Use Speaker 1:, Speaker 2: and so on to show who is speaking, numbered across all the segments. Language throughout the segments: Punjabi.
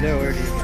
Speaker 1: No dude.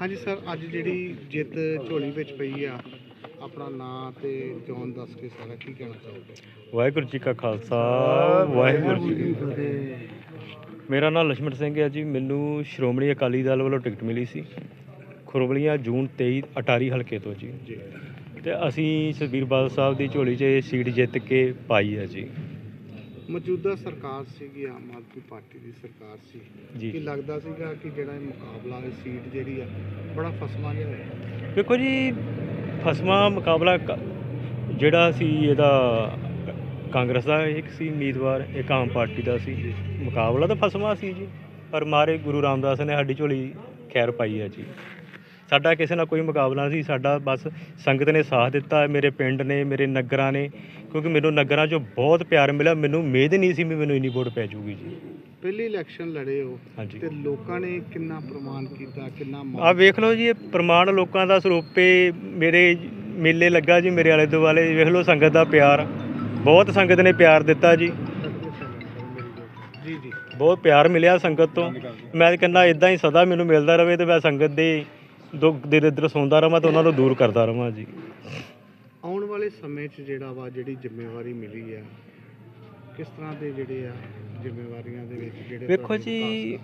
Speaker 1: ਹਾਂਜੀ ਸਰ ਅੱਜ ਜਿਹੜੀ ਜਿੱਤ ਝੋਲੀ ਵਿੱਚ ਪਈ ਆ ਆਪਣਾ ਨਾਂ ਤੇ ਜੌਨ ਦੱਸ ਕੇ ਸਾਰਾ ਕੀ ਕਹਿਣਾ ਚਾਹੋਗੇ?
Speaker 2: ਵਾਹਿਗੁਰੂ ਜੀ ਕਾ ਖਾਲਸਾ ਵਾਹਿਗੁਰੂ ਜੀ ਕੀ ਫਤਿਹ। ਮੇਰਾ ਨਾਮ ਲక్ష్ਮਣ ਸਿੰਘ ਹੈ ਜੀ ਮੈਨੂੰ ਸ਼੍ਰੋਮਣੀ ਅਕਾਲੀ ਦਲ ਵੱਲੋਂ ਟਿਕਟ ਮਿਲੀ ਸੀ। ਖੁਰਬਲੀਆਂ ਜੂਨ 23 ਅਟਾਰੀ ਹਲਕੇ ਤੋਂ ਜੀ।
Speaker 1: ਜੀ।
Speaker 2: ਤੇ ਅਸੀਂ ਸੁਖਬੀਰ ਬਾਦਲ ਸਾਹਿਬ ਦੀ ਝੋਲੀ 'ਚ ਇਹ ਸੀਟ ਜਿੱਤ ਕੇ ਪਾਈ ਹੈ ਜੀ।
Speaker 1: ਮੌਜੂਦਾ ਸਰਕਾਰ ਸੀਗੀ ਆਮ ਆਦਮੀ ਪਾਰਟੀ ਦੀ ਸਰਕਾਰ ਸੀ।
Speaker 2: ਜੀ।
Speaker 1: ਕੀ ਲੱਗਦਾ ਸੀਗਾ ਕਿ ਜਿਹੜਾ ਇਹ ਮੁਕਾਬਲਾ ਹੈ ਸੀਟ ਜਿਹੜੀ ਆ ਬੜਾ ਫਸਮਾ ਜਿਹਾ ਹੋਇਆ?
Speaker 2: ਵੇਖੋ ਜੀ ਫਸਵਾ ਮੁਕਾਬਲਾ ਕ- ਜਿਹੜਾ ਸੀ ਇਹਦਾ ਕਾਂਗਰਸ ਦਾ ਇੱਕ ਸੀ ਉਮੀਦਵਾਰ ਇੱਕ ਆਮ ਪਾਰਟੀ ਦਾ ਸੀ। ਮੁਕਾਬਲਾ ਤਾਂ ਫਸਵਾ ਸੀ ਜੀ ਪਰ ਮਾਰੇ ਗੁਰੂ ਰਾਮਦਾਸ ਨੇ ਸਾਡੀ ਝੋਲੀ ਖੈਰ ਪਾਈ ਹੈ ਜੀ। ਸਾਡਾ ਕਿਸੇ ਨਾਲ ਕੋਈ ਮੁਕਾਬਲਾ ਨਹੀਂ ਸਾਡਾ ਬਸ ਸੰਗਤ ਨੇ ਸਾਥ ਦਿੱਤਾ ਮੇਰੇ ਪਿੰਡ ਨੇ ਮੇਰੇ ਨਗਰਾਂ ਨੇ ਕਿਉਂਕਿ ਮੈਨੂੰ ਨਗਰਾਂ 'ਚੋਂ ਬਹੁਤ ਪਿਆਰ ਮਿਲਿਆ ਮੈਨੂੰ ਉਮੀਦ ਨਹੀਂ ਸੀ ਵੀ ਮੈਨੂੰ ਇੰਨੀ ਵੋਟ ਪੈ ਜਾਊਗੀ ਜੀ।
Speaker 1: ਪਹਿਲੀ ਇਲੈਕਸ਼ਨ ਲੜੇ ਹੋ ਤੇ ਲੋਕਾਂ ਨੇ ਕਿੰਨਾ ਪ੍ਰਮਾਣ ਕੀਤਾ ਕਿੰਨਾ
Speaker 2: ਆ ਵੇਖ ਲਓ ਜੀ ਇਹ ਪ੍ਰਮਾਣ ਲੋਕਾਂ ਦਾ ਸਰੂਪੇ ਮੇਰੇ ਮੇਲੇ ਲੱਗਾ ਜੀ ਮੇਰੇ ਆਲੇ ਦੁਆਲੇ ਵੇਖ ਲਓ ਸੰਗਤ ਦਾ ਪਿਆਰ ਬਹੁਤ ਸੰਗਤ ਨੇ ਪਿਆਰ ਦਿੱਤਾ ਜੀ।
Speaker 1: ਜੀ ਜੀ।
Speaker 2: ਬਹੁਤ ਪਿਆਰ ਮਿਲਿਆ ਸੰਗਤ ਤੋਂ। ਮੈਂ ਕਹਿੰਦਾ ਇਦਾਂ ਹੀ ਸਦਾ ਮੈਨੂੰ ਮਿਲਦਾ ਰਵੇ ਤੇ ਮੈਂ ਸੰਗਤ ਦੇ ਦੁੱਖ ਦੇ ਇੱਧਰ ਸੌਂਦਾ ਰਵਾਂ ਤੇ ਉਹਨਾਂ ਤੋਂ ਦੂਰ ਕਰਦਾ ਰਵਾਂ ਜੀ।
Speaker 1: ਆਉਣ ਵਾਲੇ ਸਮੇਂ 'ਚ ਜਿਹੜਾ ਵਾ ਜਿਹੜੀ ਜ਼ਿੰਮੇਵਾਰੀ ਮਿਲੀ ਆ ਕਿਸ ਤਰ੍ਹਾਂ ਦੇ ਜਿਹੜੇ ਆ ਜ਼ਿੰਮੇਵਾਰੀਆਂ ਦੇ ਵਿੱਚ ਜਿਹੜੇ
Speaker 2: ਵੇਖੋ ਜੀ?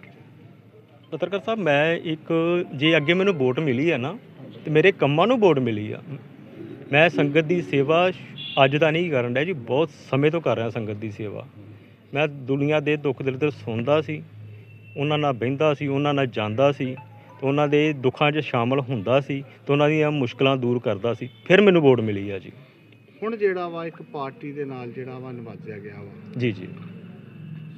Speaker 2: ਪੱਤਰਕਾਰ ਸਾਹਿਬ ਮੈਂ ਇੱਕ ਜੇ ਅੱਗੇ ਮੈਨੂੰ ਵੋਟ ਮਿਲੀ ਹੈ ਨਾ ਤੇ ਮੇਰੇ ਕੰਮਾਂ ਨੂੰ ਵੋਟ ਮਿਲੀ ਆ। ਮੈਂ ਸੰਗਤ ਦੀ ਸੇਵਾ ਅੱਜ ਦਾ ਨਹੀਂ ਕਰਨ ਰਿਹਾ ਜੀ ਬਹੁਤ ਸਮੇਂ ਤੋਂ ਕਰ ਰਿਹਾ ਸੰਗਤ ਦੀ ਸੇਵਾ। ਮੈਂ ਦੁਨੀਆ ਦੇ ਦੁੱਖ ਦਰਦ ਸੁਣਦਾ ਸੀ ਉਹਨਾਂ ਨਾਲ ਬਹਿੰਦਾ ਸੀ ਉਹਨਾਂ ਨਾਲ ਜਾਂਦਾ ਸੀ। ਉਹਨਾਂ ਦੇ ਦੁੱਖਾਂ 'ਚ ਸ਼ਾਮਲ ਹੁੰਦਾ ਸੀ ਤੇ ਉਹਨਾਂ ਦੀਆਂ ਮੁਸ਼ਕਲਾਂ ਦੂਰ ਕਰਦਾ ਸੀ। ਫਿਰ ਮੈਨੂੰ ਵੋਟ ਮਿਲੀ ਆ ਜੀ।
Speaker 1: ਹੁਣ ਜਿਹੜਾ ਵਾ ਇੱਕ ਪਾਰਟੀ ਦੇ ਨਾਲ ਜਿਹੜਾ ਵਾ ਨਵਾਜਿਆ ਗਿਆ ਵਾ।
Speaker 2: ਜੀ ਜੀ।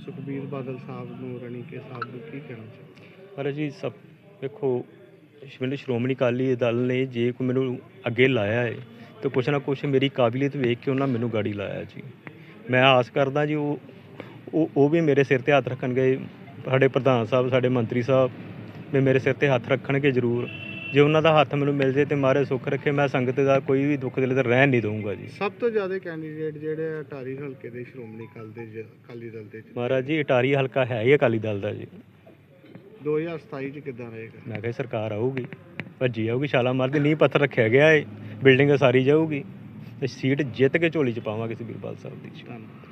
Speaker 1: ਸੁਖਬੀਰ ਬਾਦਲ ਸਾਹਿਬ ਨੂੰ ਰਣੀਕੇ ਸਾਹਿਬ ਨੂੰ ਕੀ ਕਹਿਣਾ ਚਾਹੁੰਦੇ
Speaker 2: ਪਰ ਜੀ ਸਭ ਵੇਖੋ ਮੈਨੂੰ ਸ਼੍ਰੋਮਣੀ ਅਕਾਲੀ ਦਲ ਨੇ ਜੇ ਕੋਈ ਮੈਨੂੰ ਅੱਗੇ ਲਾਇਆ ਹੈ ਤੇ ਕੁਛ ਨਾ ਕੁਛ ਮੇਰੀ ਕਾਬਲੀਅਤ ਵੇਖ ਕੇ ਉਹਨਾਂ ਮੈਨੂੰ ਗਾੜੀ ਲਾਇਆ ਜੀ। ਮੈਂ ਆਸ ਕਰਦਾ ਜੀ ਉਹ ਉਹ ਵੀ ਮੇਰੇ ਸਿਰ ਤੇ ਹੱਥ ਰੱਖਣਗੇ। ਸਾਡੇ ਪ੍ਰਧਾਨ ਸਾਹਿਬ ਸਾਡੇ ਮੰਤਰੀ ਸਾਹਿਬ ਵੀ ਮੇਰੇ ਸਿਰ ਤੇ ਹੱਥ ਰੱਖਣਗੇ ਜ਼ਰੂਰ। ਜੇ ਉਹਨਾਂ ਦਾ ਹੱਥ ਮੈਨੂੰ ਮਿਲ ਜੇ ਤੇ ਮਾਰੇ ਸੁੱਖ ਰੱਖੇ ਮੈਂ ਸੰਗਤ ਦਾ ਕੋਈ ਵੀ ਦੁੱਖ ਦਿਲ ਤੇ ਰਹਿਣ ਨਹੀਂ ਦਊਂਗਾ ਜੀ।
Speaker 1: ਸਭ ਤੋਂ ਜ਼ਿਆਦਾ ਕੈਂਡੀਡੇਟ ਜਿਹੜੇ ਆ ਅਟਾਰੀ ਹਲਕੇ ਦੇ ਸ਼੍ਰੋਮਣੀ ਅਕਾਲੀ ਦੇ ਜ- ਅਕਾਲੀ ਦਲ ਦੇ ਚ।
Speaker 2: ਮਹਾਰਾਜ ਜੀ ਇਟਾਰੀ ਹਲਕਾ ਹੈ ਹੀ ਅਕਾਲੀ ਦਲ ਦਾ ਜੀ।
Speaker 1: 2027 ਚ ਕਿੱਦਾਂ ਰਹੇਗਾ?
Speaker 2: ਮੈਂ ਕਿਹਾ ਸਰਕਾਰ ਆਊਗੀ ਭੱਜੀ ਆਊਗੀ ਛਾਲਾ ਮਾਰ ਕੇ ਨੀਂਹ ਪੱਥਰ ਰੱਖਿਆ ਗਿਆ ਏ ਬਿਲਡਿੰਗ ਸਾਰੀ ਜਾਊਗੀ ਤੇ ਸੀਟ ਜਿੱਤ ਕੇ ਝੋਲੀ ਚ ਪਾਵਾਂਗੇ ਸੁਖਬੀਰ ਬਾਦਲ ਸਾਹਿਬ ਦੀ।
Speaker 1: ਧੰਨਵਾਦ।